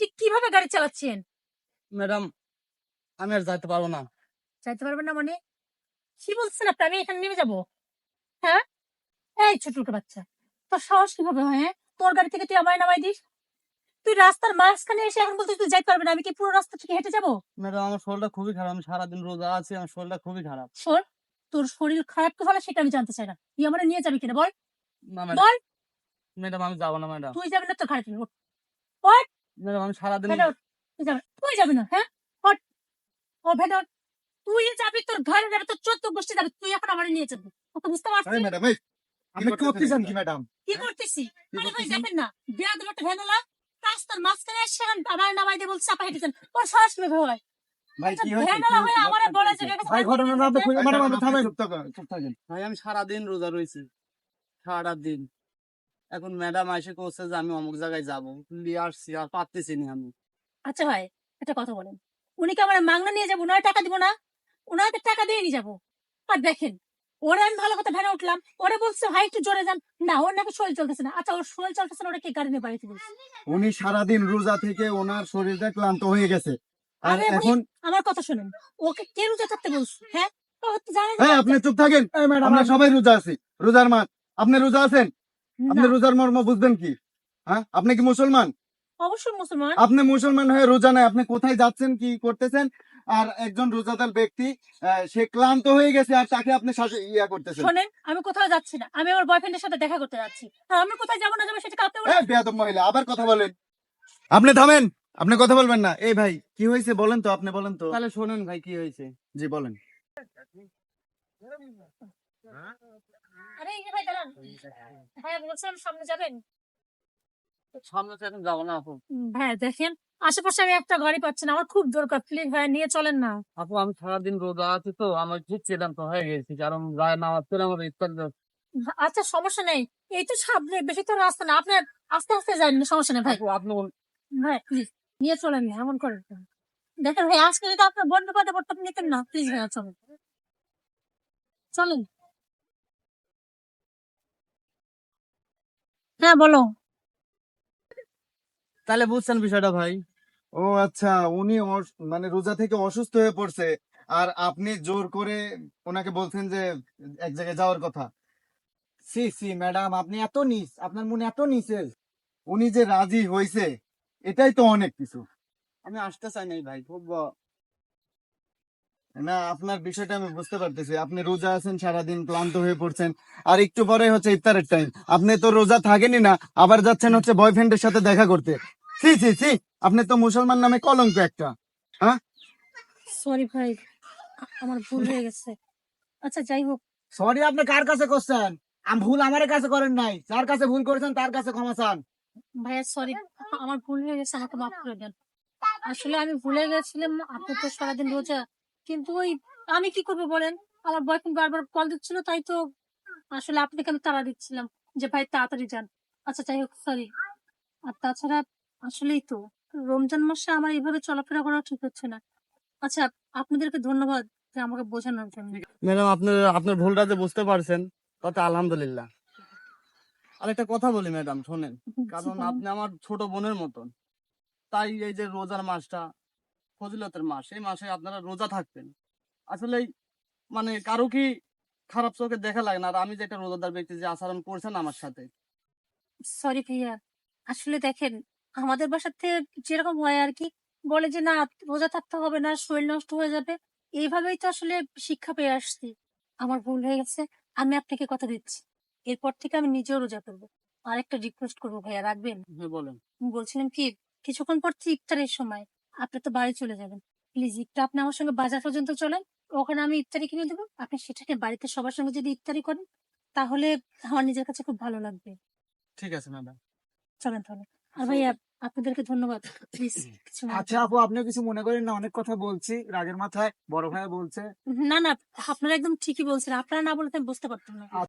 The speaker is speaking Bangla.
ঠিক কীভাবে গাড়ি চালাচ্ছেন? ম্যাডাম আমি আর যাইতে পারব না। চাইতে পারবেন না মানে? কি বলছেন আপনি? আমি এখানে নেমে যাব। হ্যাঁ? এই ছোট ছোট বাচ্চা তোর সাহস কীভাবে হয় হ্যাঁ? তোর গাড়ি থেকে তুই আমায় নামাই দিস? তুই রাস্তার মাঝখানে এসে এখন বলতে তুই যাইতে পারবি না আমি কি পুরো রাস্তা থেকে হেঁটে যাব? ম্যাডাম আমার শরীরটা খুবই খারাপ আমি সারাদিন রোজা আছি আমার শরীরটা খুবই খারাপ। শোন তোর শরীর খারাপ কি হলে সেটা আমি জানতে চাই না। তুই আমার নিয়ে যাবি কিনা বল? না ম্যাডাম। বল? ম্যাডাম আমি যাব না ম্যাডাম। তুই যাবি না গাড়ি থেকে ওঠ। আমি সারাদিন ভেতরে ওঠ। তুই যাবি না হ্যাঁ? ও ভেতর তুই যাবি তোর ঘরে যাবি তোর চোদ্দ গোষ্ঠী যাবে তুই এখন আমার নিয়ে যাবি। ওকে বুঝতে পারছিস? ম্যাডাম এই করতেছেন কি ম্যাডাম? কি করতেছি? আরে ভাই করতেছি? না বিয়া দিল একটা ভ্যানোলা রাস্তার মাঝখানে এসে আমার নামাই দিয়ে বলছে চাপা হেঁটেছেন। ওর সাহস কীভাবে ভাই হয়ে আমি সারাদিন রোজা রয়েছি সারা দিন এখন ম্যাডাম এসে করছে যে আমি অমুক জায়গায় যাব। নিয়ে আসছি আর পারতেছি না আমি। আচ্ছা ভাই একটা কথা বলেন। উনি কি আমার মাংনা নিয়ে যাব? ওনার টাকা দিব না? ওনাকে টাকা দিয়ে নিয়ে যাব। আর দেখেন ওরে আমি ভালো কথা ভেনে উঠলাম। ওরে বলছে ভাই একটু জোরে যান। না ওর নাকি শরীর চলতেছে না। আচ্ছা ওর শরীর চলতেছে না ওরা কি গাড়ি নিয়ে বাড়িতে বলছে? উনি সারাদিন রোজা থেকে ওনার শরীরটা ক্লান্ত হয়ে গেছে। আর এখন আমার কথা শুনেন। ওকে কে রোজা থাকতে বলছে? হ্যাঁ? ও তো হ্যাঁ আপনি চুপ থাকেন। আমরা সবাই রোজা আছি। রোজার মাস আপনি রোজা আছেন? আপনি রোজার মর্ম বুঝবেন কি? হ্যাঁ? আপনি কি মুসলমান? অবশ্যই মুসলমান। আপনি মুসলমান হয়ে রোজা নাই আপনি কোথায় যাচ্ছেন কি করতেছেন? আর একজন রোজাদার ব্যক্তি আহ, সে ক্লান্ত হয়ে গেছে আর তাকে আপনি ইয়া করতেছেন। শোনেন আমি কোথাও যাচ্ছি না। আমি আমার বয়ফ্রেন্ডের সাথে দেখা করতে যাচ্ছি। আর আমি কোথায় যাব না যাব সেটা আপনি বলেন। এই বেয়াদব মহিলা আবার কথা বলেন। আপনি থামেন আপনি কথা বলবেন না। এই ভাই কি হয়েছে বলেন তো আপনি বলেন তো। তাহলে শুনুন ভাই কি হয়েছে? জি বলেন। আরে এই ভাই দাঁড়ান। হ্যাঁ বলছিলাম সামনে যাবেন? সামনে তো এখন যাব না আপু। হ্যাঁ দেখেন আশেপাশে আমি একটা গাড়ি পাচ্ছি না আমার খুব দরকার প্লিজ ভাই নিয়ে চলেন না। আপু আমি সারাদিন রোজা আছি তো আমার ঠিক চিন্তা তো হয়ে গেছি কারণ রায় নামাজ পড়ে আমার ইফতার আচ্ছা সমস্যা নেই। এই তো সামনে বেশি তো রাস্তা না আপনার আস্তে আস্তে যান সমস্যা নেই ভাই। আপনি ভাই প্লিজ নিয়ে চলেন এমন করেন। দেখেন ভাই আজকে যদি আপনার বন্ধ নিতেন না প্লিজ ভাই চলেন। চলেন। হ্যাঁ বলো। তাহলে বুঝছেন বিষয়টা ভাই। ও আচ্ছা উনি অস- মানে রোজা থেকে অসুস্থ হয়ে পড়ছে। আর আপনি জোর করে ওনাকে বলছেন যে এক জায়গায় যাওয়ার কথা। সি সি ম্যাডাম আপনি এত নিস আপনার মনে এত নিচে উনি যে রাজি হয়েছে এটাই তো অনেক কিছু। আমি আসতে চাই নাই ভাই খুব না আপনার বিষয়টা আমি বুঝতে পারতেছি। আপনি রোজা আছেন সারাদিন ক্লান্ত হয়ে পড়ছেন। আর একটু পরে হচ্ছে ইফতারের টাইম আপনি তো রোজা থাকেনই না আবার যাচ্ছেন হচ্ছে বয়ফ্রেন্ডের সাথে দেখা করতে। সি সি সি আপনি তো মুসলমান নামে কলঙ্ক একটা সরি ভাই আমার ভুল হয়ে গেছে। আচ্ছা যাই হোক। সরি আপনি কার কাছে করছেন? আমি ভুল আমার কাছে করেন নাই। যার কাছে ভুল করেছেন তার কাছে ক্ষমা চান। ভাইয়া সরি আমার ভুল হয়ে গেছে আমাকে মাফ করে দেন। আসলে আমি ভুলে গেছিলাম আপনি তো সারাদিন রোজা কিন্তু ওই আমি কি করব বলেন? আমার বয়ফ্রেন্ড বারবার কল দিচ্ছিল তাই তো আসলে আপনাকে আমি তাড়া দিচ্ছিলাম যে ভাই তাড়াতাড়ি যান। আচ্ছা যাই হোক সরি আর তাছাড়া আসলেই তো রমজান মাসে আমার এইভাবে চলাফেরা করা ঠিক হচ্ছে না। আচ্ছা আপনাদেরকে ধন্যবাদ যে আমাকে বোঝানোর জন্য। ম্যাডাম আপনার আপনার ভুলটা যে বুঝতে পারছেন তাতে আলহামদুলিল্লাহ। আর একটা কথা বলি ম্যাডাম শোনেন। কারণ আপনি আমার ছোট বোনের মতন। তাই এই যে রোজার মাসটা ফজিলতের মাস এই মাসে আপনারা রোজা থাকতেন আসলে মানে কারও কি খারাপ চোখে দেখা লাগে না? আর আমি যে একটা রোজাদার ব্যক্তি যে আচরণ করছেন আমার সাথে। সরি ভাইয়া আসলে দেখেন আমাদের বাসাতে যেরকম হয় আর কি বলে যে না রোজা থাকতে হবে না শরীর নষ্ট হয়ে যাবে এইভাবেই তো আসলে শিক্ষা পেয়ে আসছি। আমার ভুল হয়ে গেছে আমি আপনাকে কথা দিচ্ছি। এরপর থেকে আমি নিজেও রোজা করব। আর একটা রিকোয়েস্ট করব ভাইয়া রাখবেন? হ্যাঁ, বলেন। বলছিলাম কি কিছুক্ষণ পর ইফতারের সময়। আপনি তো বাড়ি চলে যাবেন। প্লিজ একটু আপনি আমার সঙ্গে বাজার পর্যন্ত চলেন। ওখানে আমি ইফতারি কিনে দেবো। আপনি সেটাকে বাড়িতে সবার সঙ্গে যদি ইফতারি করেন তাহলে আমার নিজের কাছে খুব ভালো লাগবে। ঠিক আছে ম্যাডাম। চলেন তাহলে। আর ভাইয়া আপনাদেরকে ধন্যবাদ। প্লিজ কিছু মনে আচ্ছা আপু আপনি কিছু মনে করেন না? অনেক কথা বলছি রাগের মাথায় বড় ভাই বলছে। না না আপনারা একদম ঠিকই বলছেন। আপনারা না বলতে আমি বুঝতে পারতাম না।